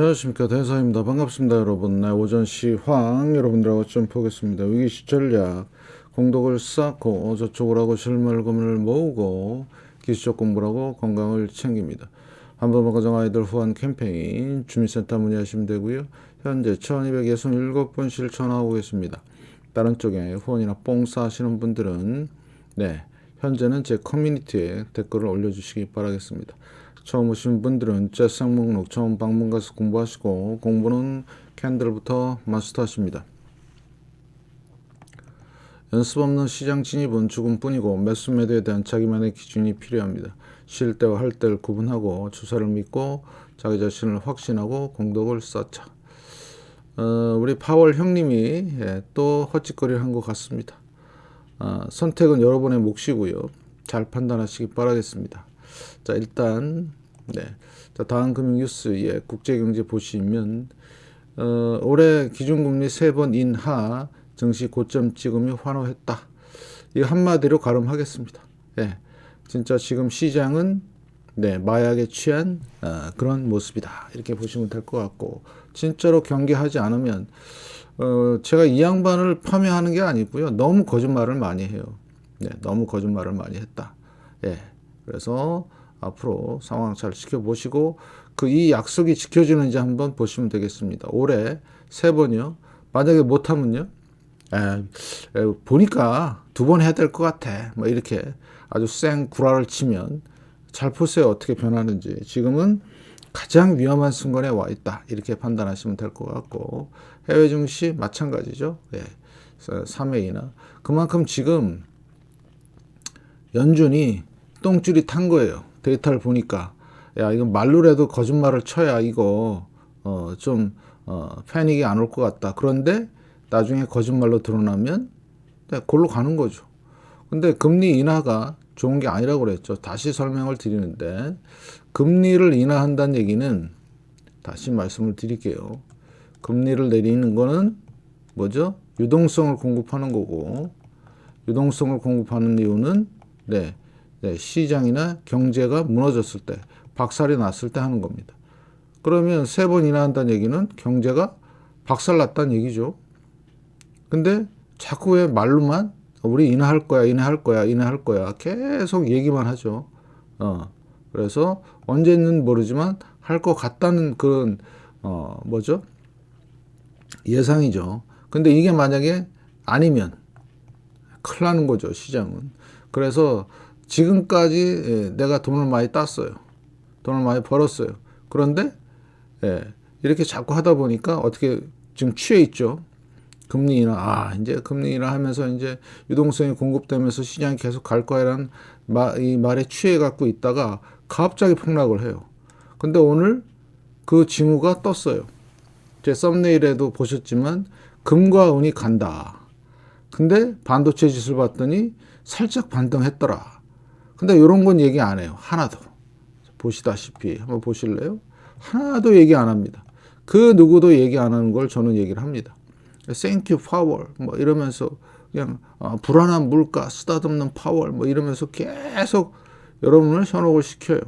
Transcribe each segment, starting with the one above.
안녕하십니까. 대사입니다. 반갑습니다 여러분. 네, 오전 시황 여러분들하고 좀 보겠습니다. 위기 시 전략 공덕을 쌓고 저축을 하고 실물금을 모으고 기술적 공부를 하고 건강을 챙깁니다. 한번만 가정 아이들 후원 캠페인 주민센터 문의하시면 되고요. 현재 1267분 실천하고 계십니다. 다른 쪽에 후원이나 뽕싸 하시는 분들은 네 현재는 제 커뮤니티에 댓글을 올려주시기 바라겠습니다. 처음 오신 분들은 제 목록 처음 방문 가서 공부하시고 공부는 캔들부터 마스터하십니다. 연습 없는 시장 진입은 죽음뿐이고 매수 매도에 대한 자기만의 기준이 필요합니다. 쉴 때와 할 때를 구분하고 주사를 믿고 자기 자신을 확신하고 공덕을 쌓자. 어, 우리 파월 형님이 예, 또 헛짓거리를 한 것 같습니다. 어, 선택은 여러분의 몫이고요. 잘 판단하시기 바라겠습니다. 자 일단 네. 자 다음 금융 뉴스의 국제경제 보시면 어, 올해 기준금리 세 번 인하 증시 고점 찍으며 환호했다. 이 한마디로 가름하겠습니다. 예. 진짜 지금 시장은 네, 마약에 취한 어, 그런 모습이다. 이렇게 보시면 될 것 같고 진짜로 경계하지 않으면 어, 제가 이 양반을 파묘하는 게 아니고요. 너무 거짓말을 많이 해요. 네, 너무 거짓말을 많이 했다. 예. 그래서 앞으로 상황 잘 지켜보시고 그 이 약속이 지켜지는지 한번 보시면 되겠습니다. 올해 세 번이요. 만약에 못하면요. 에, 에, 보니까 두 번 해야 될 것 같아. 뭐 이렇게 아주 쌩 구라를 치면 잘 보세요. 어떻게 변하는지. 지금은 가장 위험한 순간에 와 있다. 이렇게 판단하시면 될 것 같고 해외 증시 마찬가지죠. 예. 3회이나 그만큼 지금 연준이 똥줄이 탄 거예요. 데이터를 보니까 야 이건 말로라도 거짓말을 쳐야 이거 어 좀 어, 패닉이 안 올 것 같다. 그런데 나중에 거짓말로 드러나면 네, 골로 가는 거죠. 근데 금리 인하가 좋은 게 아니라고 그랬죠. 다시 설명을 드리는데 금리를 인하한다는 얘기는 다시 말씀을 드릴게요. 금리를 내리는 거는 뭐죠? 유동성을 공급하는 거고 유동성을 공급하는 이유는 네, 네, 시장이나 경제가 무너졌을 때 박살이 났을 때 하는 겁니다. 그러면 세 번 인하한다는 얘기는 경제가 박살 났다는 얘기죠. 근데 자꾸 왜 말로만 우리 인하할 거야, 인하할 거야, 인하할 거야 계속 얘기만 하죠. 어. 그래서 언제는 모르지만 할 것 같다는 그런 어 뭐죠? 예상이죠. 근데 이게 만약에 아니면 큰일 나는 거죠, 시장은. 그래서 지금까지 예, 내가 돈을 많이 땄어요. 돈을 많이 벌었어요. 그런데 예, 이렇게 자꾸 하다 보니까 어떻게 지금 취해 있죠. 금리 인하, 아, 이제 금리 인하 하면서 이제 유동성이 공급되면서 시장이 계속 갈 거야라는 마, 이 말에 취해 갖고 있다가 갑자기 폭락을 해요. 근데 오늘 그 징후가 떴어요. 제 썸네일에도 보셨지만 금과 은이 간다. 근데 반도체 지수를 봤더니 살짝 반등했더라. 근데 이런 건 얘기 안 해요. 하나도. 보시다시피 한번 보실래요? 하나도 얘기 안 합니다. 그 누구도 얘기 안 하는 걸 저는 얘기를 합니다. Thank you power 뭐 이러면서 그냥 어, 불안한 물가 쓰다듬는 파월 뭐 이러면서 계속 여러분을 현혹을 시켜요.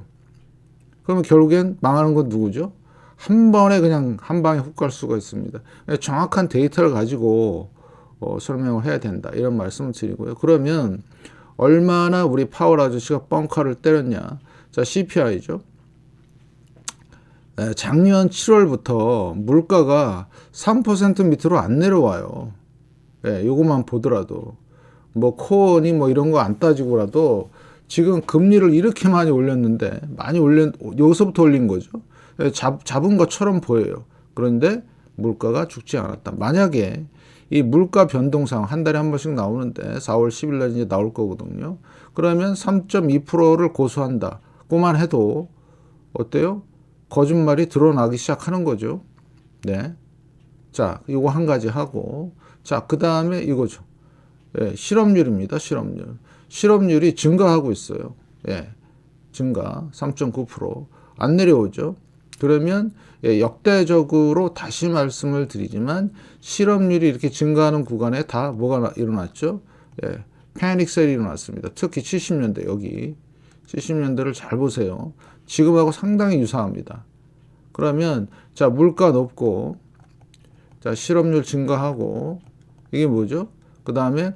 그러면 결국엔 망하는 건 누구죠? 한 번에 그냥 한 방에 훅 갈 수가 있습니다. 정확한 데이터를 가지고 어, 설명을 해야 된다. 이런 말씀을 드리고요. 그러면 얼마나 우리 파월 아저씨가 뻥카를 때렸냐. 자, CPI죠. 작년 7월부터 물가가 3% 밑으로 안 내려와요. 예, 요것만 보더라도. 뭐 코어니 뭐 이런 거 안 따지고라도 지금 금리를 이렇게 많이 올렸는데 많이 올린 여기서부터 올린 거죠. 예, 잡, 잡은 것처럼 보여요. 그런데 물가가 죽지 않았다. 만약에 이 물가 변동상 한 달에 한 번씩 나오는데 4월 10일 날 이제 나올 거거든요. 그러면 3.2%를 고수한다. 고만 해도 어때요? 거짓말이 드러나기 시작하는 거죠. 네. 자, 이거 한 가지 하고 자, 그다음에 이거죠. 예, 실업률입니다. 실업률. 실업률이 증가하고 있어요. 예, 증가 3.9%안 내려오죠. 그러면 예, 역대적으로 다시 말씀을 드리지만 실업률이 이렇게 증가하는 구간에 다 뭐가 일어났죠? 예, 패닉셀이 일어났습니다. 특히 70년대 여기 70년대를 잘 보세요. 지금하고 상당히 유사합니다. 그러면 자 물가 높고 자 실업률 증가하고 이게 뭐죠? 그 다음에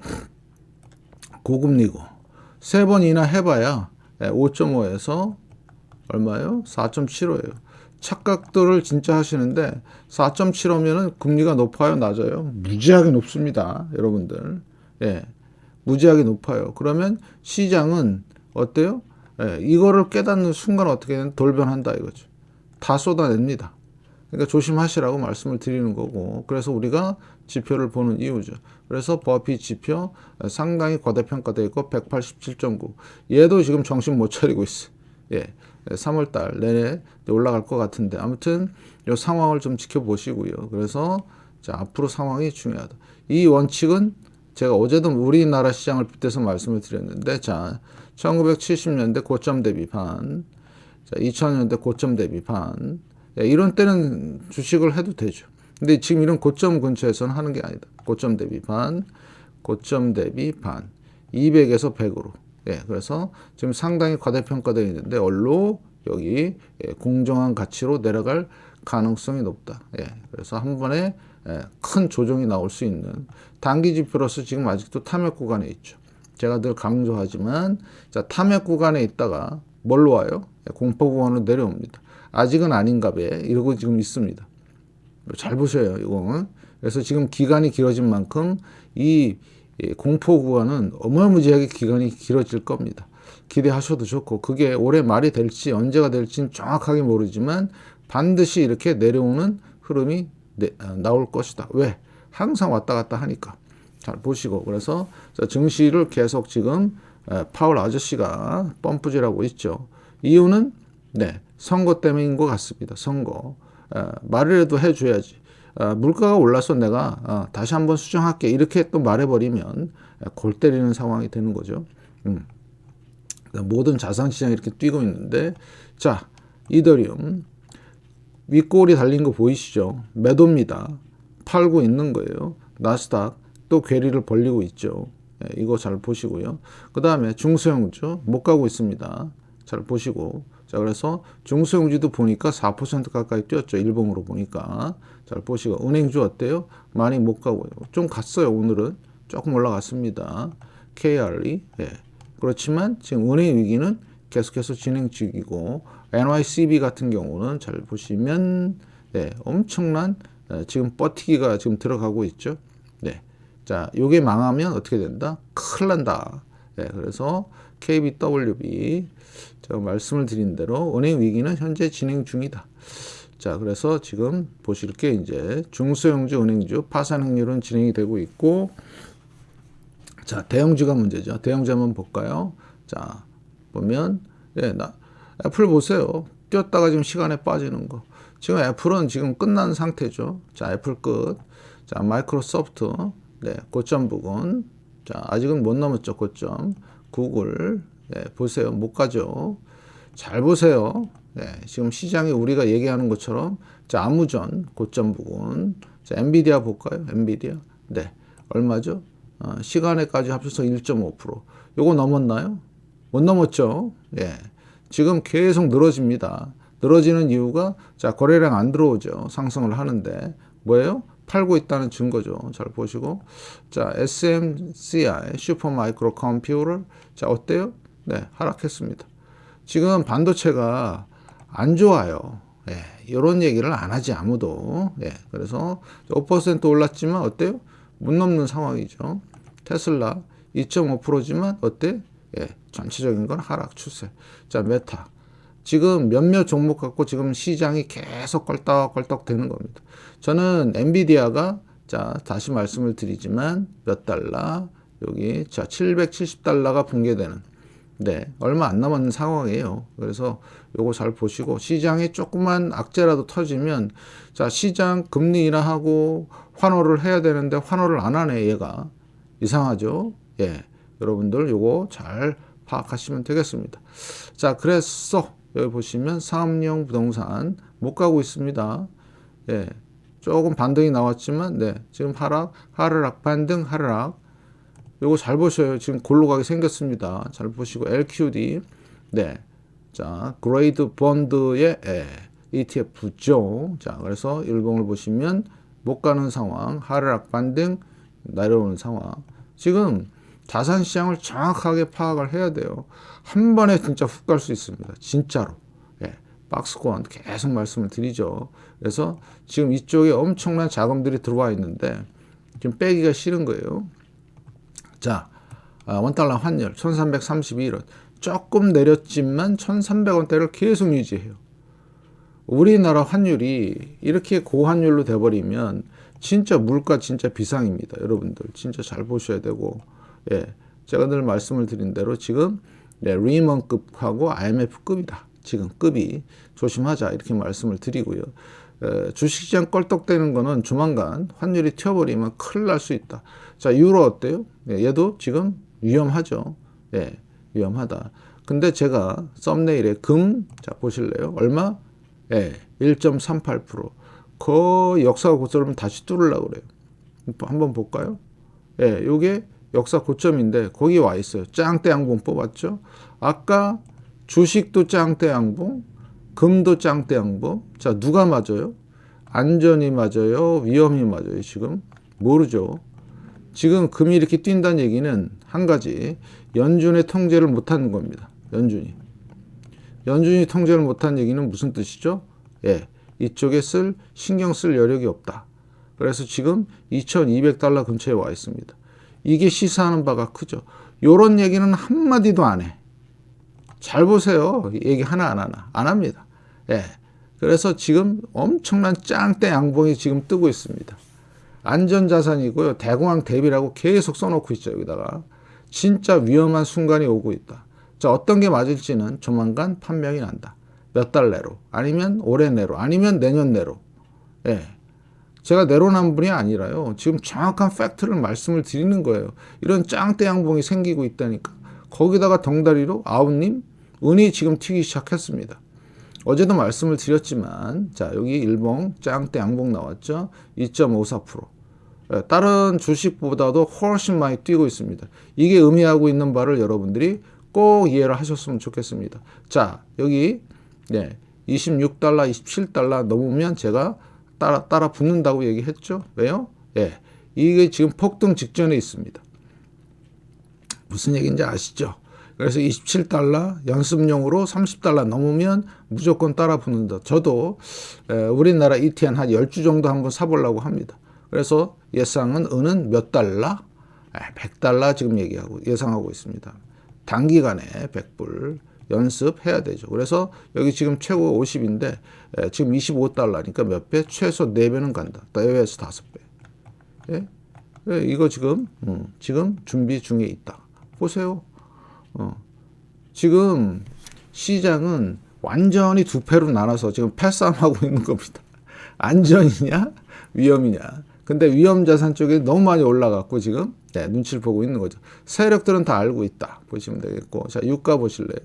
고금리고 세 번 이나 해봐야 5.5에서 얼마요? 4.75예요. 착각들을 진짜 하시는데 4.75면은 금리가 높아요, 낮아요? 무지하게 높습니다, 여러분들. 예, 무지하게 높아요. 그러면 시장은 어때요? 예, 이거를 깨닫는 순간 어떻게든 돌변한다 이거죠. 다 쏟아냅니다. 그러니까 조심하시라고 말씀을 드리는 거고 그래서 우리가 지표를 보는 이유죠. 그래서 버피 지표 상당히 과대평가되어 있고 187.9 얘도 지금 정신 못 차리고 있어. 예. 3월 달 내내 올라갈 것 같은데 아무튼 이 상황을 좀 지켜보시고요. 그래서 자, 앞으로 상황이 중요하다. 이 원칙은 제가 어제도 우리나라 시장을 빗대서 말씀을 드렸는데 자, 1970년대 고점 대비 반, 자, 2000년대 고점 대비 반, 예, 이런 때는 주식을 해도 되죠. 근데 지금 이런 고점 근처에서는 하는 게 아니다. 고점 대비 반, 고점 대비 반, 200에서 100으로. 예, 그래서 지금 상당히 과대평가되어 있는데 얼로 여기 예, 공정한 가치로 내려갈 가능성이 높다. 예, 그래서 한 번에 예, 큰 조정이 나올 수 있는 단기 지표로서 지금 아직도 탐욕 구간에 있죠. 제가 늘 강조하지만 자 탐욕 구간에 있다가 뭘로 와요? 예, 공포 구간으로 내려옵니다. 아직은 아닌가 봐. 이러고 지금 있습니다. 잘 보셔요, 이거는. 그래서 지금 기간이 길어진 만큼 이 공포 구간은 어마무지하게 기간이 길어질 겁니다. 기대하셔도 좋고 그게 올해 말이 될지 언제가 될지는 정확하게 모르지만 반드시 이렇게 내려오는 흐름이 내, 아, 나올 것이다. 왜? 항상 왔다 갔다 하니까. 잘 보시고 그래서 증시를 계속 지금 파월 아저씨가 펌프질하고 있죠. 이유는 네 선거 때문인 것 같습니다. 선거 말이라도 해줘야지. 물가가 올라서 내가 어, 다시 한번 수정할게 이렇게 또 말해버리면 골 때리는 상황이 되는 거죠. 음. 모든 자산 시장이 이렇게 뛰고 있는데 자 이더리움 윗골이 달린 거 보이시죠? 매도입니다. 팔고 있는 거예요. 나스닥 또 괴리를 벌리고 있죠. 예, 이거 잘 보시고요. 그 다음에 중소형주 못 가고 있습니다. 잘 보시고 자 그래서 중소형주도 보니까 4% 가까이 뛰었죠. 일봉으로 보니까 잘 보시고 은행주 어때요? 많이 못 가고요. 좀 갔어요. 오늘은 조금 올라갔습니다. KRE 예. 그렇지만 지금 은행 위기는 계속해서 진행 중이고 NYCB 같은 경우는 잘 보시면 네, 엄청난 네, 지금 버티기가 지금 들어가고 있죠. 네. 자, 요게 망하면 어떻게 된다? 큰일 난다. 네, 그래서 KBWB 제가 말씀을 드린 대로 은행 위기는 현재 진행 중이다. 자, 그래서 지금 보실 게 이제 중소형주 은행주 파산 행률은 진행이 되고 있고 자, 대형주가 문제죠. 대형주 한번 볼까요? 자, 보면 예, 나 애플 보세요. 뛰었다가 지금 시간에 빠지는 거. 지금 애플은 지금 끝난 상태죠. 자, 애플 끝. 자, 마이크로소프트. 네, 고점 부근. 자, 아직은 못 넘었죠, 고점. 구글. 네, 보세요. 못 가죠. 잘 보세요. 네, 지금 시장에 우리가 얘기하는 것처럼 자, 아무전 고점 부근. 자, 엔비디아 볼까요? 엔비디아. 네. 얼마죠? 어, 시간에까지 합쳐서 1.5%. 요거 넘었나요? 못 넘었죠. 예. 지금 계속 늘어집니다. 늘어지는 이유가 자 거래량 안 들어오죠. 상승을 하는데 뭐예요? 팔고 있다는 증거죠. 잘 보시고 자 SMCI 슈퍼 마이크로 컴퓨터 자 어때요? 네 하락했습니다. 지금 반도체가 안 좋아요. 예, 이런 얘기를 안 하지 아무도. 예, 그래서 5% 올랐지만 어때요? 못 넘는 상황이죠. 테슬라 2.5%지만 어때? 예, 전체적인 건 하락 추세. 자, 메타. 지금 몇몇 종목 갖고 지금 시장이 계속 껄떡껄떡 되는 겁니다. 저는 엔비디아가 자, 다시 말씀을 드리지만 몇 달러? 여기 자, 770달러가 붕괴되는 네, 얼마 안 남았는 상황이에요. 그래서 요거 잘 보시고 시장에 조그만 악재라도 터지면 자, 시장 금리 인하하고 환호를 해야 되는데 환호를 안 하네, 얘가. 이상하죠? 예. 여러분들 요거 잘 파악하시면 되겠습니다. 자, 그래서 여기 보시면 상업용 부동산 못 가고 있습니다. 예. 조금 반등이 나왔지만 네. 지금 하락, 하락, 반등, 하락. 요거 잘 보셔요. 지금 골로 가게 생겼습니다. 잘 보시고 LQD. 네. 자, 그레이드 본드의 예. ETF죠. 자, 그래서 일봉을 보시면 못 가는 상황, 하락 반등, 내려오는 상황. 지금 자산 시장을 정확하게 파악을 해야 돼요. 한 번에 진짜 훅 갈 수 있습니다. 진짜로. 예. 박스권 계속 말씀을 드리죠. 그래서 지금 이쪽에 엄청난 자금들이 들어와 있는데 지금 빼기가 싫은 거예요. 자, 아, 원달러 환율 1331원. 조금 내렸지만 1300원대를 계속 유지해요. 우리나라 환율이 이렇게 고환율로 돼버리면 진짜 물가 진짜 비상입니다. 여러분들 진짜 잘 보셔야 되고 예 제가 늘 말씀을 드린 대로 지금 네, 리먼급하고 IMF급이다. 지금 급이 조심하자 이렇게 말씀을 드리고요. 에, 주식시장 껄떡대는 거는 조만간 환율이 튀어버리면 큰일 날 수 있다. 자 유로 어때요? 예, 얘도 지금 위험하죠. 예, 위험하다. 근데 제가 썸네일에 금, 자, 보실래요? 얼마? 예, 1.38%. 거의 역사 고점을 다시 뚫으려고 그래요. 한번 볼까요? 예, 요게 역사 고점인데 거기 와 있어요. 짱대 양봉 뽑았죠? 아까 주식도 짱대 양봉, 금도 짱대 양봉. 자, 누가 맞아요? 안전이 맞아요? 위험이 맞아요? 지금 모르죠. 지금 금이 이렇게 뛴다는 얘기는 한 가지 연준의 통제를 못하는 겁니다. 연준이. 연준이 통제를 못한 얘기는 무슨 뜻이죠? 예, 이쪽에 쓸 신경 쓸 여력이 없다. 그래서 지금 2,200달러 근처에 와 있습니다. 이게 시사하는 바가 크죠. 요런 얘기는 한마디도 안 해. 잘 보세요. 얘기 하나 안 하나. 안 합니다. 예. 그래서 지금 엄청난 짱대 양봉이 지금 뜨고 있습니다. 안전자산이고요. 대공황 대비라고 계속 써놓고 있죠. 여기다가. 진짜 위험한 순간이 오고 있다. 자, 어떤 게 맞을지는 조만간 판명이 난다. 몇 달 내로, 아니면 올해 내로, 아니면 내년 내로. 예. 제가 내로남불이 아니라요. 지금 정확한 팩트를 말씀을 드리는 거예요. 이런 짱대 양봉이 생기고 있다니까. 거기다가 덩다리로 아우님, 은이 지금 튀기 시작했습니다. 어제도 말씀을 드렸지만, 자, 여기 일봉 짱대 양봉 나왔죠? 2.54%. 예, 다른 주식보다도 훨씬 많이 뛰고 있습니다. 이게 의미하고 있는 바를 여러분들이 꼭 이해를 하셨으면 좋겠습니다. 자, 여기 네, 26달러, 27달러 넘으면 제가 따라 따라 붙는다고 얘기했죠. 왜요? 예. 이게 지금 폭등 직전에 있습니다. 무슨 얘기인지 아시죠? 그래서 27달러 연습용으로 30달러 넘으면 무조건 따라 붙는다. 저도 우리나라 ETN 한 10주 정도 한번 사보려고 합니다. 그래서 예상은 은은 몇 달러? 100달러 지금 얘기하고 예상하고 있습니다. 단기간에 100불 연습해야 되죠. 그래서 여기 지금 최고 50인데 지금 25달러니까 몇 배? 최소 4배는 간다. 4배에서 5배. 예? 예? 이거 지금 음, 지금 준비 중에 있다. 보세요. 어. 지금 시장은 완전히 두 패로 나눠서 지금 패싸움하고 있는 겁니다. 안전이냐 위험이냐. 근데 위험 자산 쪽에 너무 많이 올라갔고 지금 네, 눈치를 보고 있는 거죠. 세력들은 다 알고 있다. 보시면 되겠고. 자, 유가 보실래요?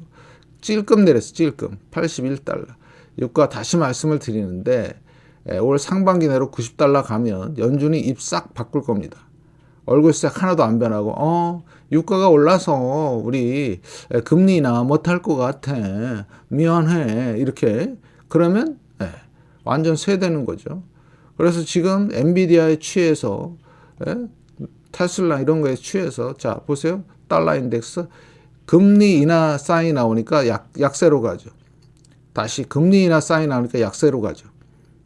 찔끔 내렸어. 찔끔. 81달러. 유가 다시 말씀을 드리는데 에, 올 상반기 내로 90달러 가면 연준이 입 싹 바꿀 겁니다. 얼굴 색 하나도 안 변하고 어 유가가 올라서 우리 금리 인하 못할 것 같아 미안해 이렇게 그러면 예, 완전 쇠되는 거죠. 그래서 지금 엔비디아에 취해서 예? 테슬라 이런 거에 취해서 자 보세요 달러 인덱스 금리 인하 사인 나오니까 약, 약세로 가죠. 다시 금리 인하 사인 나오니까 약세로 가죠.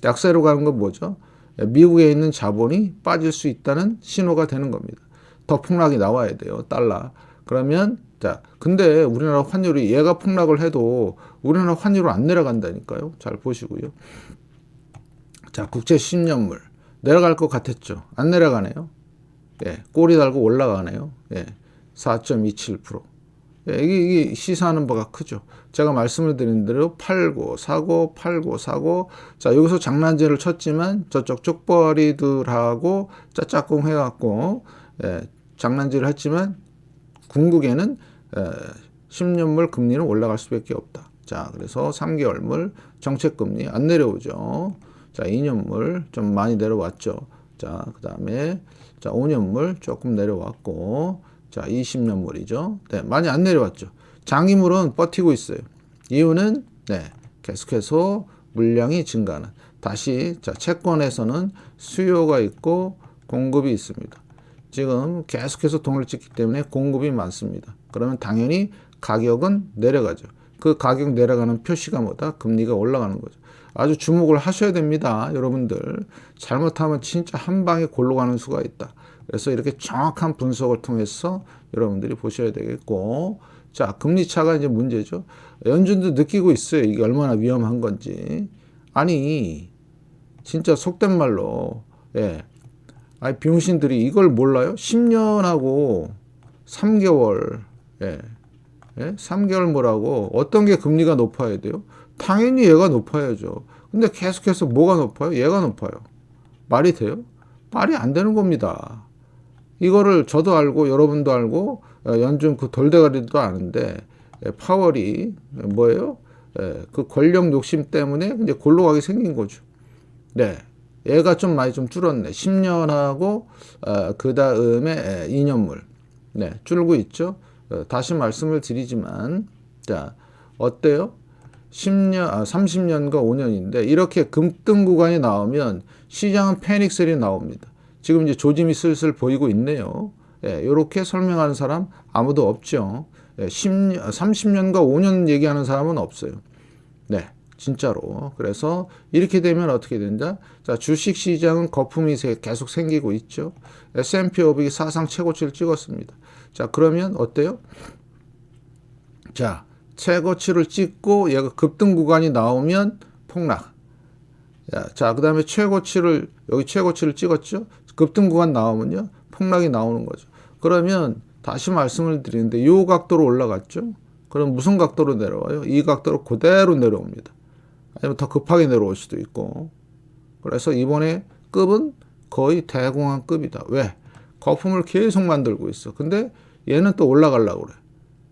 약세로 가는 건 뭐죠? 미국에 있는 자본이 빠질 수 있다는 신호가 되는 겁니다. 더 폭락이 나와야 돼요. 달러. 그러면 자 근데 우리나라 환율이 얘가 폭락을 해도 우리나라 환율은 안 내려간다니까요. 잘 보시고요. 자, 국채 10년물. 내려갈 것 같았죠. 안 내려가네요. 예, 꼬리 달고 올라가네요. 예, 4.27%. 예, 이게, 시사하는 바가 크죠. 제가 말씀을 드린 대로 팔고, 사고, 팔고, 사고. 자, 여기서 장난질을 쳤지만 저쪽 쪽벌이들하고 짜짝꿍 해갖고, 예, 장난질을 했지만 궁극에는 예, 10년물 금리는 올라갈 수밖에 없다. 자, 그래서 3개월물 정책금리 안 내려오죠. 자, 2년물 좀 많이 내려왔죠. 자, 그 다음에 자, 5년물 조금 내려왔고, 자, 20년 물이죠. 네, 많이 안 내려왔죠. 장기물은 버티고 있어요. 이유는, 네, 계속해서 물량이 증가하는. 다시 자 채권에서는 수요가 있고 공급이 있습니다. 지금 계속해서 돈을 찍기 때문에 공급이 많습니다. 그러면 당연히 가격은 내려가죠. 그 가격 내려가는 표시가 뭐다? 금리가 올라가는 거죠. 아주 주목을 하셔야 됩니다. 여러분들. 잘못하면 진짜 한 방에 골로 가는 수가 있다. 그래서 이렇게 정확한 분석을 통해서 여러분들이 보셔야 되겠고. 자, 금리 차가 이제 문제죠. 연준도 느끼고 있어요. 이게 얼마나 위험한 건지. 아니, 진짜 속된 말로, 예. 아니, 병신들이 이걸 몰라요? 10년하고 3개월, 예. 예? 3개월 뭐라고 어떤 게 금리가 높아야 돼요? 당연히 얘가 높아야죠. 근데 계속해서 뭐가 높아요? 얘가 높아요. 말이 돼요? 말이 안 되는 겁니다. 이거를 저도 알고 여러분도 알고 어, 연준 그 돌대가리도 아는데 예, 파월이 뭐예요? 예, 그 권력 욕심 때문에 이제 골로 가게 생긴 거죠. 네. 얘가 좀 많이 좀 줄었네. 10년하고 어, 그 다음에 2년물. 네, 줄고 있죠. 어, 다시 말씀을 드리지만 자 어때요? 10년, 아, 30년과 5년인데 이렇게 금등 구간이 나오면 시장은 패닉셀이 나옵니다. 지금 이제 조짐이 슬슬 보이고 있네요. 예, 이렇게 설명하는 사람 아무도 없죠. 예, 10년, 30년과 5년 얘기하는 사람은 없어요. 네, 진짜로. 그래서 이렇게 되면 어떻게 된다? 자, 주식 시장은 거품이 계속 생기고 있죠. S&P 500이 사상 최고치를 찍었습니다. 자, 그러면 어때요? 자, 최고치를 찍고 얘가 급등 구간이 나오면 폭락. 자, 그 다음에 최고치를, 여기 최고치를 찍었죠? 급등 구간 나오면요. 폭락이 나오는 거죠. 그러면 다시 말씀을 드리는데 이 각도로 올라갔죠? 그럼 무슨 각도로 내려와요? 이 각도로 그대로 내려옵니다. 아니면 더 급하게 내려올 수도 있고. 그래서 이번에 급은 거의 대공황 급이다. 왜? 거품을 계속 만들고 있어. 근데 얘는 또 올라가려고 그래.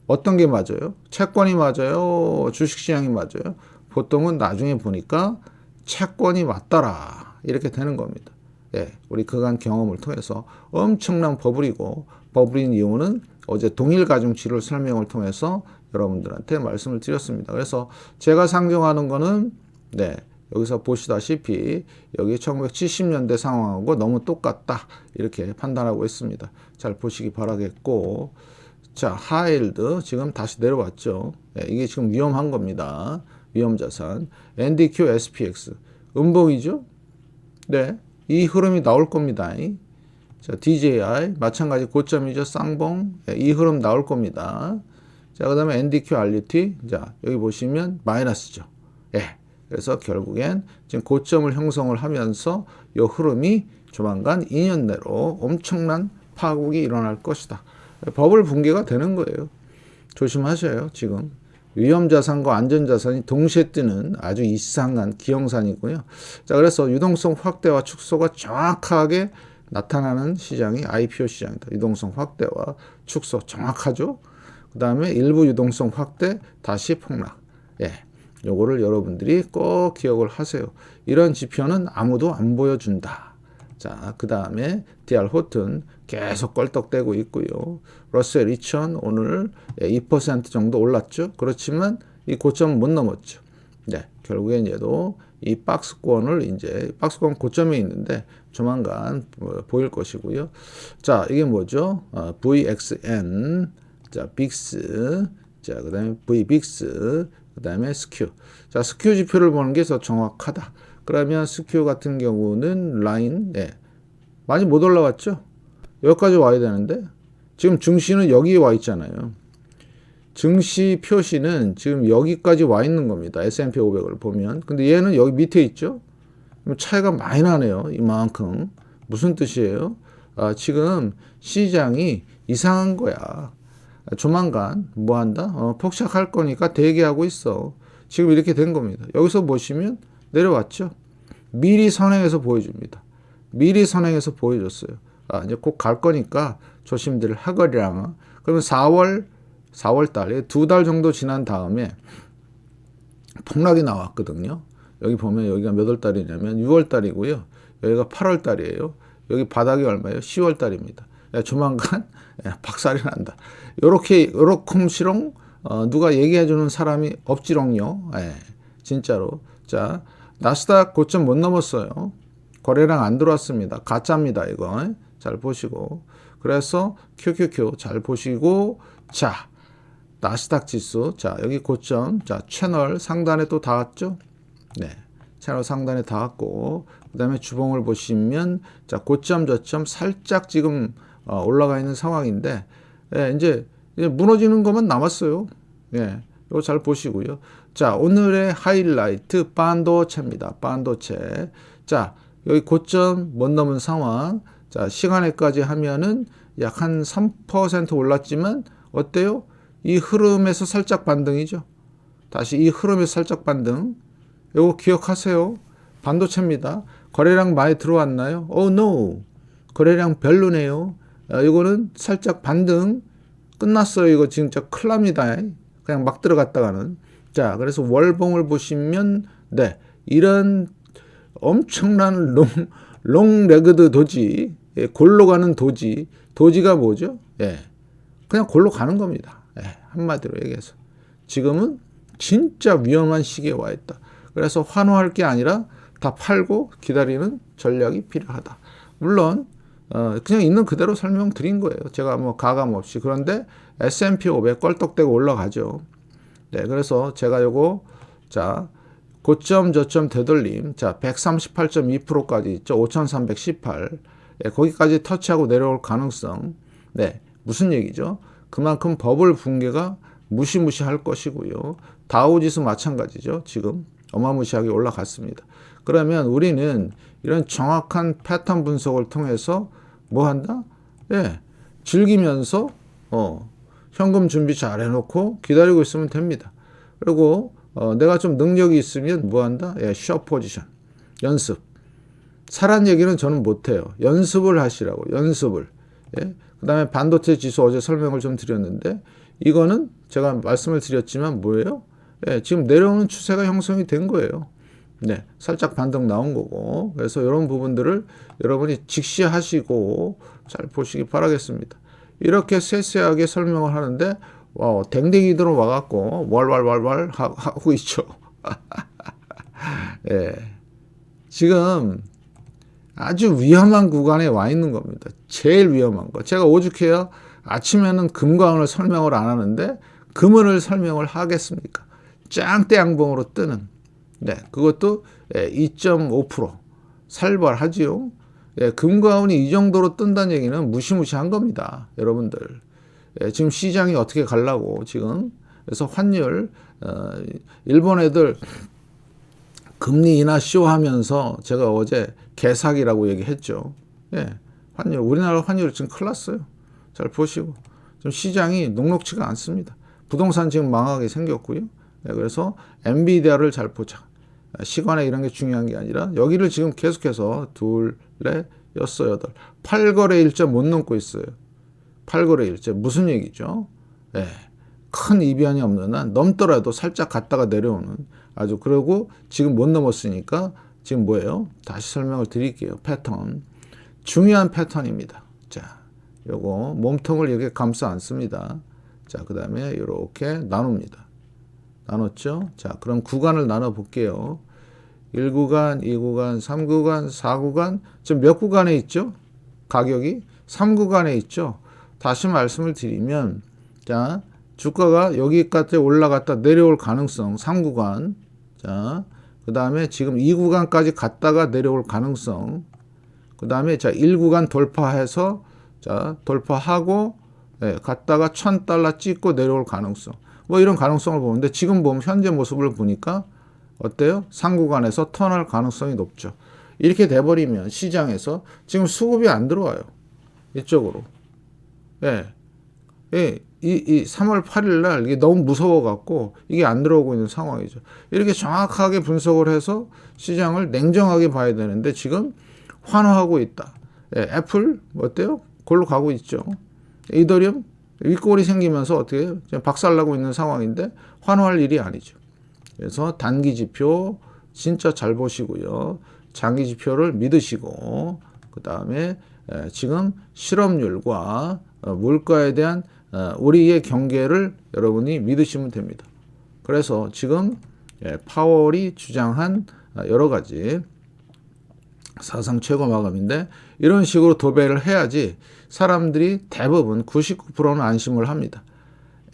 어떤 게 맞아요? 채권이 맞아요? 주식시장이 맞아요? 보통은 나중에 보니까 채권이 맞더라. 이렇게 되는 겁니다. 예, 우리 그간 경험을 통해서 엄청난 버블이고 버블인 이유는 어제 동일 가중치를 설명을 통해서 여러분들한테 말씀을 드렸습니다. 그래서 제가 상정하는 거는 네, 여기서 보시다시피 여기 1970년대 상황하고 너무 똑같다 이렇게 판단하고 있습니다. 잘 보시기 바라겠고 자 하일드 지금 다시 내려왔죠. 네, 이게 지금 위험한 겁니다. 위험 자산 NDQ SPX 음봉이죠. 네, 이 흐름이 나올 겁니다. 자 DJI 마찬가지 고점이죠. 쌍봉 네, 이 흐름 나올 겁니다. 자 그다음에 NDQ RUT 자 여기 보시면 마이너스죠. 예. 그래서 결국엔 지금 고점을 형성을 하면서 이 흐름이 조만간 2년 내로 엄청난 파국이 일어날 것이다. 버블 붕괴가 되는 거예요. 조심하셔요, 지금. 위험 자산과 안전 자산이 동시에 뜨는 아주 이상한 기형산이고요. 자, 그래서 유동성 확대와 축소가 정확하게 나타나는 시장이 IPO 시장이다. 유동성 확대와 축소 정확하죠? 그 다음에 일부 유동성 확대, 다시 폭락. 예. 요거를 여러분들이 꼭 기억을 하세요. 이런 지표는 아무도 안 보여준다. 자, 그 다음에 DR 호튼 계속 껄떡대고 있고요. 러셀 2000 오늘 2% 정도 올랐죠. 그렇지만 이 고점 못 넘었죠. 네, 결국엔 얘도 이 박스권을 이제 박스권 고점에 있는데 조만간 보일 것이고요. 자, 이게 뭐죠? 어, VXN, 자, 빅스, 자, 그다음에 VBIX, 그다음에 스큐. 자, 스큐 지표를 보는 게 더 정확하다. 그러면 스큐 같은 경우는 라인, 네, 많이 못 올라왔죠? 여기까지 와야 되는데 지금 증시는 여기에 와 있잖아요. 증시 표시는 지금 여기까지 와 있는 겁니다. S&P 500을 보면. 근데 얘는 여기 밑에 있죠? 차이가 많이 나네요. 이만큼. 무슨 뜻이에요? 아, 지금 시장이 이상한 거야. 조만간 뭐 한다? 어, 폭삭할 거니까 대기하고 있어. 지금 이렇게 된 겁니다. 여기서 보시면 내려왔죠? 미리 선행해서 보여줍니다. 미리 선행해서 보여줬어요. 아, 이제 곧 갈 거니까 조심들 하거리랑. 그러면 4월, 4월 달에 두 달 정도 지난 다음에 폭락이 나왔거든요. 여기 보면 여기가 몇 월 달이냐면 6월 달이고요. 여기가 8월 달이에요. 여기 바닥이 얼마예요? 10월 달입니다. 조만간 박살이 난다. 요렇게 요렇쿵시롱 어, 누가 얘기해 주는 사람이 없지롱요. 예, 진짜로 자, 나스닥 고점 못 넘었어요. 거래량 안 들어왔습니다. 가짜입니다, 이거. 잘 보시고. 그래서 QQQ 잘 보시고 자, 나스닥 지수. 자, 여기 고점. 자, 채널 상단에 또 닿았죠? 네. 채널 상단에 닿았고 그 다음에 주봉을 보시면 자, 고점 저점 살짝 지금 어, 올라가 있는 상황인데 예, 이제, 이제 무너지는 것만 남았어요. 예. 이거 잘 보시고요. 자, 오늘의 하이라이트 반도체입니다. 반도체. 자, 여기 고점 못 넘은 상황. 자, 시간에까지 하면은 약 한 3% 올랐지만 어때요? 이 흐름에서 살짝 반등이죠. 다시 이 흐름에서 살짝 반등. 요거 기억하세요. 반도체입니다. 거래량 많이 들어왔나요? Oh no. 거래량 별로네요. 아, 이거는 살짝 반등 끝났어요. 이거 진짜 큰일 납니다. 그냥 막 들어갔다가는. 자, 그래서 월봉을 보시면, 네, 이런 엄청난 롱, 롱 레그드 도지, 예, 골로 가는 도지, 도지가 뭐죠? 예, 그냥 골로 가는 겁니다. 예, 한마디로 얘기해서. 지금은 진짜 위험한 시기에 와 있다. 그래서 환호할 게 아니라 다 팔고 기다리는 전략이 필요하다. 물론, 어, 그냥 있는 그대로 설명드린 거예요. 제가 뭐 가감 없이. 그런데 S&P 500 껄떡대고 올라가죠. 네, 그래서 제가 요거, 자, 고점 저점 되돌림 자 138.2%까지 있죠 5318 예, 거기까지 터치하고 내려올 가능성 네 무슨 얘기죠 그만큼 버블 붕괴가 무시무시할 것이고요 다우지수 마찬가지죠 지금 어마무시하게 올라갔습니다 그러면 우리는 이런 정확한 패턴 분석을 통해서 뭐 한다 예 즐기면서 어 현금 준비 잘 해놓고 기다리고 있으면 됩니다 그리고 어, 내가 좀 능력이 있으면 뭐 한다? 예, 셔 포지션. 연습. 사란 얘기는 저는 못해요. 연습을 하시라고. 연습을. 예? 그 다음에 반도체 지수 어제 설명을 좀 드렸는데, 이거는 제가 말씀을 드렸지만 뭐예요? 예, 지금 내려오는 추세가 형성이 된 거예요. 네. 살짝 반등 나온 거고. 그래서 이런 부분들을 여러분이 직시하시고 잘 보시기 바라겠습니다. 이렇게 세세하게 설명을 하는데, 와, 댕댕이 들어 와갖고, 월월월월 하고 있죠. 예. 지금 아주 위험한 구간에 와 있는 겁니다. 제일 위험한 거. 제가 오죽해요. 아침에는 금광을 설명을 안 하는데, 금을 설명을 하겠습니까? 짱대 양봉으로 뜨는. 네. 그것도 2.5% 살벌하지요. 예, 금과운이 이 정도로 뜬다는 얘기는 무시무시한 겁니다. 여러분들. 예, 지금 시장이 어떻게 갈라고 지금 그래서 환율 어, 일본 애들 금리 인하 쇼 하면서 제가 어제 개사기라고 얘기했죠. 예, 환율 우리나라 환율 지금 큰일 났어요. 잘 보시고 좀 시장이 녹록치가 않습니다. 부동산 지금 망하게 생겼고요. 예, 그래서 엔비디아를 잘 보자. 시간에 이런 게 중요한 게 아니라 여기를 지금 계속해서 둘, 넷, 여섯, 여덟, 8거래 일자 못 넘고 있어요. 8거래 일제 무슨 얘기죠? 예. 큰 이변이 없는 한 넘더라도 살짝 갔다가 내려오는 아주 그러고 지금 못 넘었으니까 지금 뭐예요? 다시 설명을 드릴게요. 패턴. 중요한 패턴입니다. 자, 요거 몸통을 이렇게 감싸 안습니다. 자, 그 다음에 이렇게 나눕니다. 나눴죠? 자, 그럼 구간을 나눠 볼게요. 1구간, 2구간, 3구간, 4구간. 지금 몇 구간에 있죠? 가격이 3구간에 있죠? 다시 말씀을 드리면 자 주가가 여기까지 올라갔다 내려올 가능성 3구간 자 그 다음에 지금 2구간까지 갔다가 내려올 가능성 그 다음에 자 1구간 돌파해서 자 돌파하고 예, 갔다가 1000달러 찍고 내려올 가능성 뭐 이런 가능성을 보는데 지금 보면 현재 모습을 보니까 어때요? 상구간에서 턴할 가능성이 높죠. 이렇게 돼버리면 시장에서 지금 수급이 안 들어와요. 이쪽으로. 예. 예. 이, 이 3월 8일 날 이게 너무 무서워 갖고 이게 안 들어오고 있는 상황이죠. 이렇게 정확하게 분석을 해서 시장을 냉정하게 봐야 되는데 지금 환호하고 있다. 예, 애플 어때요? 골로 가고 있죠. 이더리움 윗골이 생기면서 어떻게 해요? 박살나고 있는 상황인데 환호할 일이 아니죠. 그래서 단기 지표 진짜 잘 보시고요. 장기 지표를 믿으시고 그 다음에 지금 실업률과 어, 물가에 대한 어, 우리의 경계를 여러분이 믿으시면 됩니다. 그래서 지금 예, 파월이 주장한 아, 여러 가지 사상 최고 마감인데 이런 식으로 도배를 해야지 사람들이 대부분 99%는 안심을 합니다.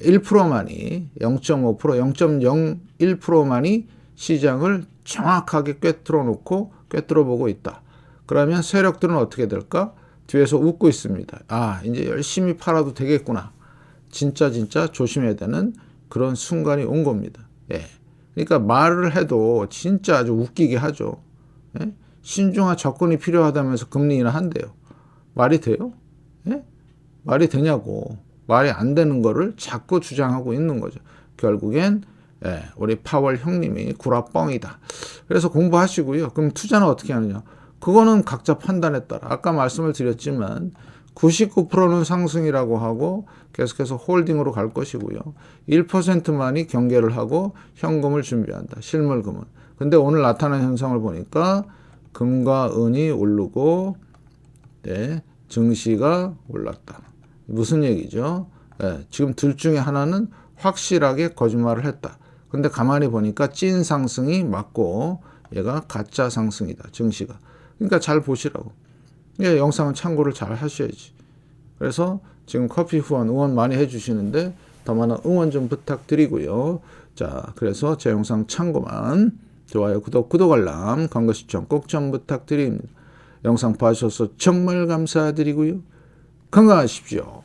1%만이 0.5% 0.01%만이 시장을 정확하게 꿰뚫어 놓고 꿰뚫어 보고 있다. 그러면 세력들은 어떻게 될까? 뒤에서 웃고 있습니다. 아, 이제 열심히 팔아도 되겠구나. 진짜 진짜 조심해야 되는 그런 순간이 온 겁니다. 예. 그러니까 말을 해도 진짜 아주 웃기게 하죠. 예? 신중한 접근이 필요하다면서 금리 인하 한대요. 말이 돼요? 예? 말이 되냐고. 말이 안 되는 거를 자꾸 주장하고 있는 거죠. 결국엔 예, 우리 파월 형님이 구라뻥이다. 그래서 공부하시고요. 그럼 투자는 어떻게 하느냐? 그거는 각자 판단에 따라 아까 말씀을 드렸지만 99%는 상승이라고 하고 계속해서 홀딩으로 갈 것이고요. 1%만이 경계를 하고 현금을 준비한다. 실물금은. 근데 오늘 나타난 현상을 보니까 금과 은이 오르고 네, 증시가 올랐다. 무슨 얘기죠? 예, 지금 둘 중에 하나는 확실하게 거짓말을 했다. 근데 가만히 보니까 찐 상승이 맞고 얘가 가짜 상승이다. 증시가. 그러니까 잘 보시라고. 예, 영상은 참고를 잘 하셔야지. 그래서 지금 커피 후원 응원 많이 해주시는데 더 많은 응원 좀 부탁드리고요. 자, 그래서 제 영상 참고만 좋아요, 구독, 구독 알람, 광고 시청 꼭 좀 부탁드립니다. 영상 봐주셔서 정말 감사드리고요. 건강하십시오.